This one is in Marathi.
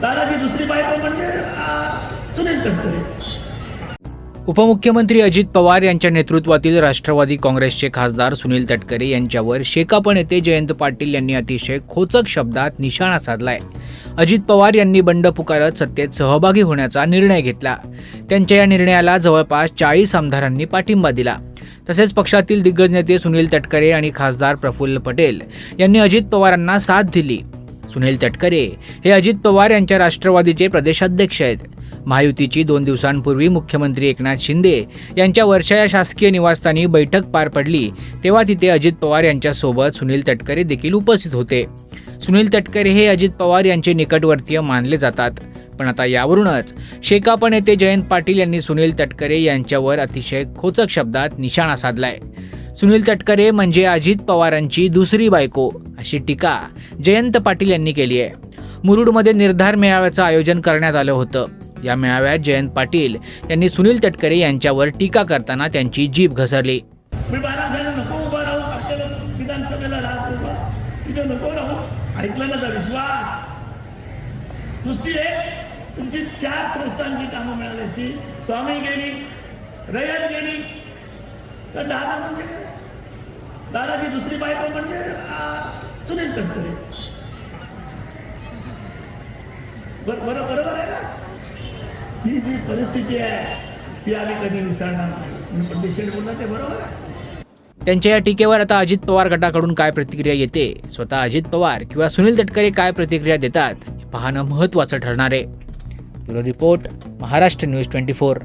दादाची दुसरी बायको म्हणजे सुनील तटकरे. उपमुख्यमंत्री अजित पवार यांच्या नेतृत्वातील राष्ट्रवादी काँग्रेसचे खासदार सुनील तटकरे यांच्यावर शेकाप नेते जयंत पाटील यांनी अतिशय खोचक शब्दात निशाणा साधलाय. अजित पवार यांनी बंड पुकारत सत्तेत सहभागी होण्याचा निर्णय घेतला. त्यांच्या या निर्णयाला जवळपास चाळीस आमदारांनी पाठिंबा दिला. तसेच पक्षातील दिग्गज नेते सुनील तटकरे आणि खासदार प्रफुल्ल पटेल यांनी अजित पवारांना साथ दिली. सुनील तटकरे हे अजित पवार यांच्या राष्ट्रवादीचे प्रदेशाध्यक्ष आहेत. महायुतीची दोन दिवसांपूर्वी मुख्यमंत्री एकनाथ शिंदे यांच्या वर्षा या शासकीय निवासस्थानी बैठक पार पडली तेव्हा तिथे अजित पवार यांच्यासोबत सुनील तटकरे देखील उपस्थित होते. सुनील तटकरे हे अजित पवार यांचे निकटवर्तीय मानले जातात. पण आता यावरूनच शेकाप नेते जयंत पाटील यांनी सुनील तटकरे यांच्यावर अतिशय खोचक शब्दात निशाणा साधलाय. सुनील तटकरे म्हणजे अजित पवारांची दुसरी बायको अशी टीका जयंत पाटील यांनी केली आहे. मुरुडमध्ये निर्धार मेळाव्याचं आयोजन करण्यात आलं होतं. या मेळाव्यात जयंत पाटील यांनी सुनील तटकरे यांच्यावर टीका करताना त्यांची जीभ घसरली. तुमची चार संस्थांची कामं मिळाली असती स्वामी गेली रयत गेली तर दादा म्हणजे? दादाची दुसरी बायको म्हणजे? सुनील तटकरे. बरोबर बरोबर आहे ना? ही जी परिस्थिती आहे ती आम्ही कधी विसरणार नाही. मी पंडित शेठ बोलला ते बरोबर आहे? त्यांच्या या टीकेवर आता अजित पवार गटाकडून काय प्रतिक्रिया येते? स्वतः अजित पवार किंवा सुनील तटकरे काय प्रतिक्रिया देतात? हे पाहणं महत्त्वाचं ठरणार आहे. Bureau report Maharashtra news twenty four.